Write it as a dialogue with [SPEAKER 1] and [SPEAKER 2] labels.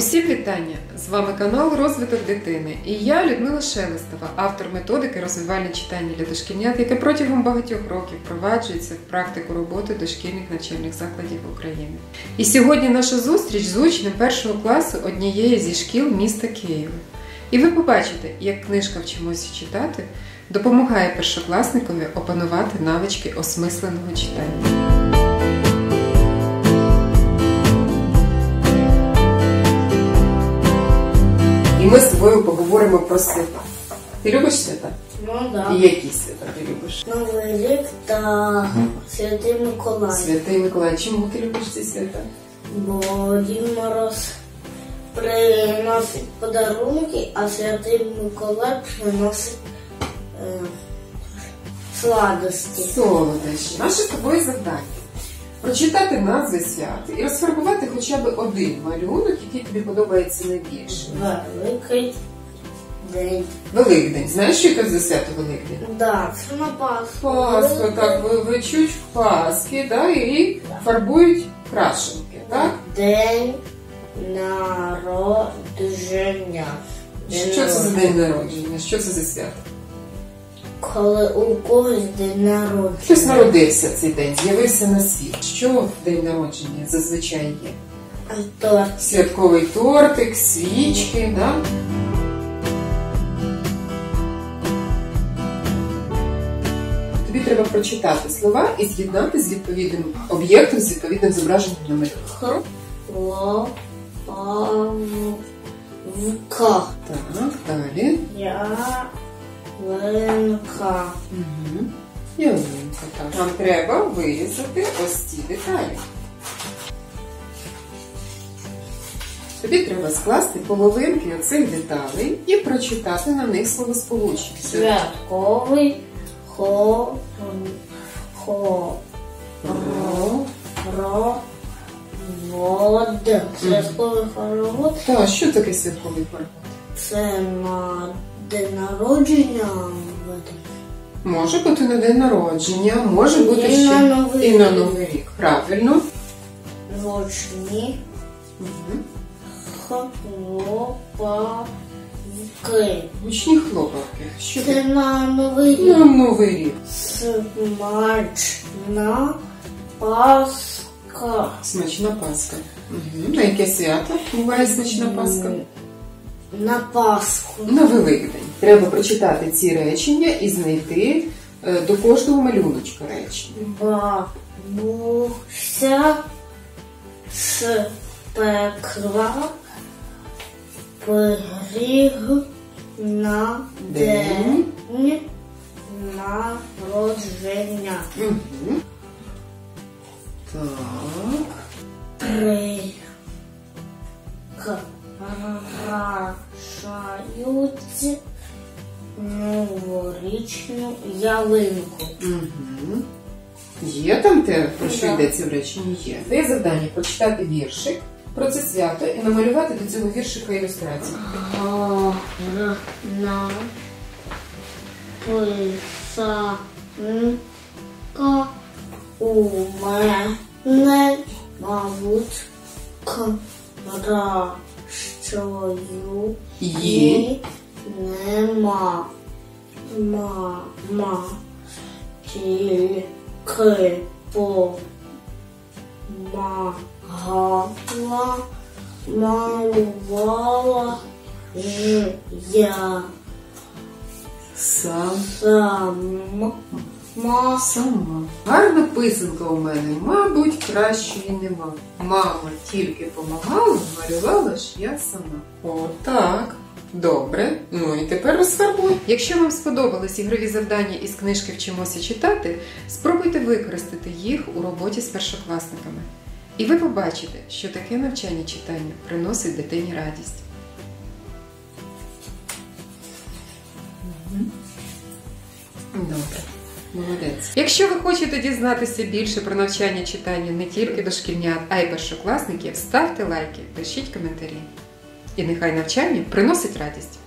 [SPEAKER 1] Усім вітання! З вами канал Розвиток дитини і я Людмила Шелестова, автор методики розвивальне читання для дошкільнят, яке протягом багатьох років впроваджується в практику роботи дошкільних навчальних закладів України. І сьогодні наша зустріч з учнем першого класу однієї зі шкіл міста Києва. І ви побачите, як книжка Вчимося читати допомагає першокласникові опанувати навички осмисленого читання. І ми з тобою поговоримо про свята. Ти любиш свята?
[SPEAKER 2] Ну да.
[SPEAKER 1] І які свята ти любиш?
[SPEAKER 2] Новий рік та Святий Миколай.
[SPEAKER 1] Святий Миколай, чому ти любиш ці свята?
[SPEAKER 2] Бо Дід Мороз приносить подарунки, а Святий Миколай приносить е, сладості.
[SPEAKER 1] Солодощі. Наше з тобою завдання. Прочитати назви свят і розфарбувати хоча б один малюнок, який тобі подобається найбільше.
[SPEAKER 2] Великий день.
[SPEAKER 1] Великдень. Знаєш, що це за свято Великдень?
[SPEAKER 2] Да, це на Пасху.
[SPEAKER 1] Пасху, так, ви- вечуть Пасхи, да, і фарбують крашенки, так?
[SPEAKER 2] День народження.
[SPEAKER 1] Що це за день народження? Що це за свято?
[SPEAKER 2] Коли у когось день народження.
[SPEAKER 1] Хтось народився цей день, з'явився на світ. Що в день народження зазвичай є?
[SPEAKER 2] Торт.
[SPEAKER 1] Святковий тортик, свічки, да? Тобі треба прочитати слова і з'єднати з відповідним об'єктом, з відповідним зображенням на малюнку.
[SPEAKER 2] Х, Ло, А, В, В, К.
[SPEAKER 1] Нам треба вирізати ось ці деталі. Тобі треба скласти половинки оцих деталей і прочитати на них словосполучення.
[SPEAKER 2] Святковий хо, хо,
[SPEAKER 1] Ро.
[SPEAKER 2] ро, вод. Святковий хоровод.
[SPEAKER 1] Та, що таке святковий хоровод?
[SPEAKER 2] Це на день народження.
[SPEAKER 1] Може бути на день народження, може бути
[SPEAKER 2] І
[SPEAKER 1] ще
[SPEAKER 2] на Новий
[SPEAKER 1] і на. Новий рік. Правильно.
[SPEAKER 2] Гучні
[SPEAKER 1] Угу.
[SPEAKER 2] хлопавки.
[SPEAKER 1] Гучні хлопавки. Що
[SPEAKER 2] Це на новий рік.
[SPEAKER 1] На Новий рік.
[SPEAKER 2] Смачна паска.
[SPEAKER 1] Смачна Пасха. Угу. На яке свято буває смачна Пасха?
[SPEAKER 2] На Пасху.
[SPEAKER 1] На Великдень. Треба прочитати ці речення і знайти е, до кожного малюночка речення.
[SPEAKER 2] Бабуся спекла пиріг на
[SPEAKER 1] День.
[SPEAKER 2] день народження.
[SPEAKER 1] Угу. Так.
[SPEAKER 2] прикрашають новорічну ялинку.
[SPEAKER 1] Угу. Є там те, про що
[SPEAKER 2] Да.
[SPEAKER 1] йдеться в реченні? Є. Твоє завдання прочитати віршик про це свято і намалювати до цього віршика ілюстрацію.
[SPEAKER 2] Гарна писанка у мене, мабуть, кращою
[SPEAKER 1] Є.
[SPEAKER 2] нема. Мама тільки помагала, малювала і я
[SPEAKER 1] Сам.
[SPEAKER 2] сама.
[SPEAKER 1] Сама. Гарна писанка у мене, мабуть, кращої нема. Мама тільки помагала, малювала ж я сама. Отак. Добре. Ну і тепер розфарбуй. Якщо вам сподобались ігрові завдання із книжки Вчимося читати, спробуйте використати їх у роботі з першокласниками. І ви побачите, що таке навчання читання приносить дитині радість. Добре. Молодець. Якщо ви хочете дізнатися більше про навчання читання не тільки дошкільнят, а й першокласників, ставте лайки, пишіть коментарі. І нехай навчання приносить радість.